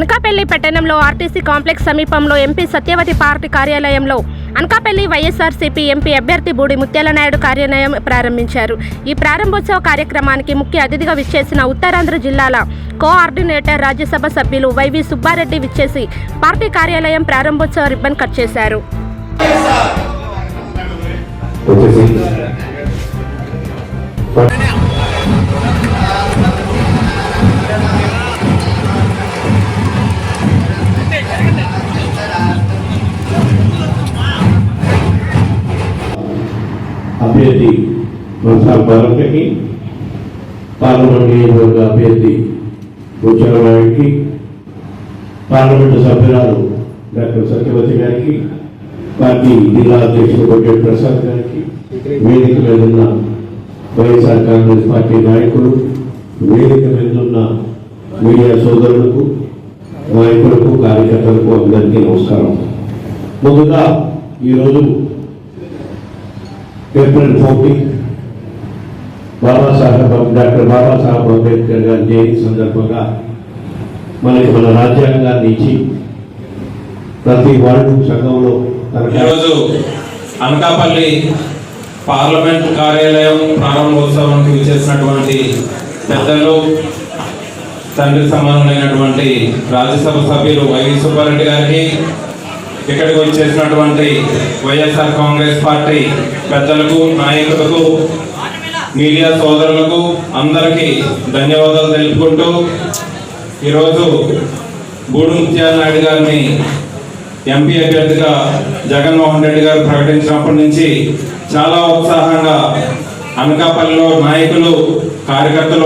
అనకాపల్లి పట్టణంలో RTC complex సమీపంలో MP Satyavathi party కార్యాలయంలో అనకాపల్లి వైఎస్ఆర్సీపీ ఎంపీ అభ్యర్థి బూడి ముత్యాలనాయుడు కార్యాలయం ప్రారంభించారు. ఈ ప్రారంభోత్సవ కార్యక్రమానికి ముఖ్య అతిథిగా విచ్చేసిన ఉత్తరాంధ్ర జిల్లాల కోఆర్డినేటర్ రాజ్యసభ సభ్యులు వైవి సుబ్బారెడ్డి విచ్చేసి పార్టీ కార్యాలయం ప్రారంభోత్సవ రిబ్బన్ కట్ చేశారు. అభ్యర్థి మనసాల బాలకకి పార్లమెంట్ నియోజకవర్గ అభ్యర్థి బుచ్చలరాయుడికి పార్లమెంటు సభ్యురాలు డాక్టర్ సత్యవతి గారికి పార్టీ జిల్లా అధ్యక్షుడు కొట్టేటి ప్రసాద్ గారికి వేదిక మీద ఉన్న వైఎస్ఆర్ కాంగ్రెస్ పార్టీ నాయకులు వేదిక మీద ఉన్న మీడియా సోదరులకు నాయకులకు కార్యకర్తలకు అందరికీ నమస్కారం. ముందుగా ఈరోజు April fourteen Babasaheb doctor Babasaheb Ambedkar గారి జయంతి సందర్భంగా మనకి మన రాజ్యాంగాన్ని ఇచ్చి ప్రతి వార్డు సంఘంలో ఈరోజు అనకాపల్లి పార్లమెంట్ కార్యాలయం ప్రారంభోత్సవానికి విచ్చేసినటువంటి పెద్దలు తండ్రి సమానమైనటువంటి రాజ్యసభ సభ్యులు వైవి సుబ్బారెడ్డి గారికి ఇక్కడికి వచ్చేసినటువంటి వైఎస్ఆర్ కాంగ్రెస్ పార్టీ పెద్దలకు నాయకులకు మీడియా సోదరులకు అందరికీ ధన్యవాదాలు తెలుపుకుంటూ ఈరోజు గూడు ముత్యాల నాయుడు గారిని ఎంపీ అభ్యర్థిగా జగన్మోహన్ రెడ్డి గారు ప్రకటించినప్పటి నుంచి చాలా ఉత్సాహంగా అనకాపల్లిలో నాయకులు కార్యకర్తలు